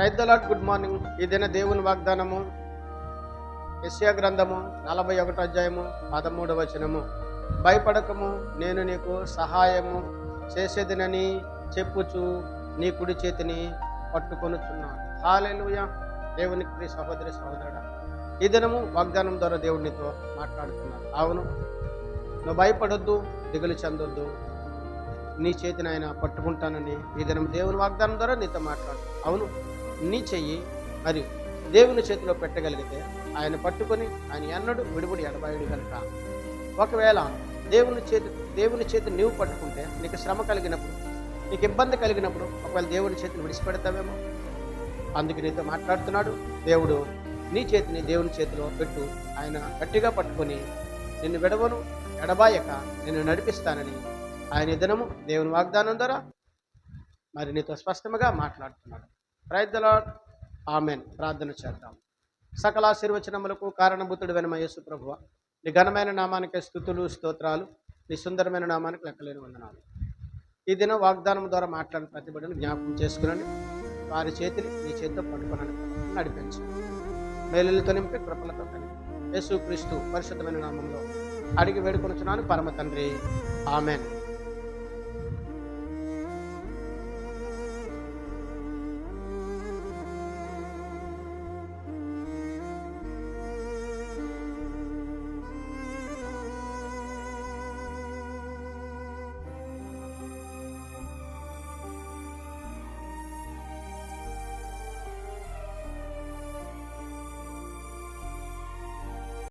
రైతులాట్ good morning ఇదైన దేవుని వాగ్దానము యశ్యా గ్రంథము నలభై ఒకటో అధ్యాయము పదమూడవ వచనము. భయపడకము నేను నీకు సహాయము చేసేదినని చెప్పుచు నీ కుడి చేతిని పట్టుకొనుచున్నాను. హాలేలుయ దేవునికి ప్రియ సహోదరి సహోదరుడా ఈ దినము వాగ్దానం ద్వారా దేవుడినితో మాట్లాడుతున్నాడు. అవును నువ్వు భయపడొద్దు దిగులు చెందొద్దు. నీ చేతిని ఆయన పట్టుకుంటానని ఈ దినం దేవుని వాగ్దానం ద్వారా నీతో మాట్లాడు. అవును నీ చెయ్యి మరియు దేవుని చేతిలో పెట్టగలిగితే ఆయన పట్టుకొని ఆయన ఎన్నడు విడిబడి ఎడబాయుడు కనుక. ఒకవేళ దేవుని చేతి దేవుని చేతిని నీవు పట్టుకుంటే నీకు శ్రమ కలిగినప్పుడు నీకు ఇబ్బంది కలిగినప్పుడు ఒకవేళ దేవుని చేతిని విడిచిపెడతావేమో? అందుకు నీతో మాట్లాడుతున్నాడు. దేవుడు నీ చేతిని దేవుని చేతిలో పెట్టు. ఆయన గట్టిగా పట్టుకొని నిన్ను విడవను ఎడబాయక నిన్ను నడిపిస్తానని ఆయన దినము దేవుని వాగ్దానం ద్వారా మరి నీతో స్పష్టంగా మాట్లాడుతున్నాడు. రైతుల ఆమెన్ ప్రార్థన చేద్దాం. సకల ఆశీర్వచనములకు కారణభూతుడు వెనమ యేసు ప్రభువ. నీ ఘనమైన నామానికి స్థుతులు స్తోత్రాలు నీ సుందరమైన నామానికి లెక్కలేని వందనాలు. ఈ దినం వాగ్దానం ద్వారా మాట్లాడిన ప్రతిబడిని జ్ఞాపకం చేసుకునండి. వారి చేతిని నీ చేతితో పట్టుకునని నడిపించు. మేలులతో నింపి కృపలతో కలిపి యేసు క్రీస్తు పరిశుద్ధమైన నామంలో అడిగి వేడుకొనుచున్నాను. పరమ తండ్రి. ఆమెన్.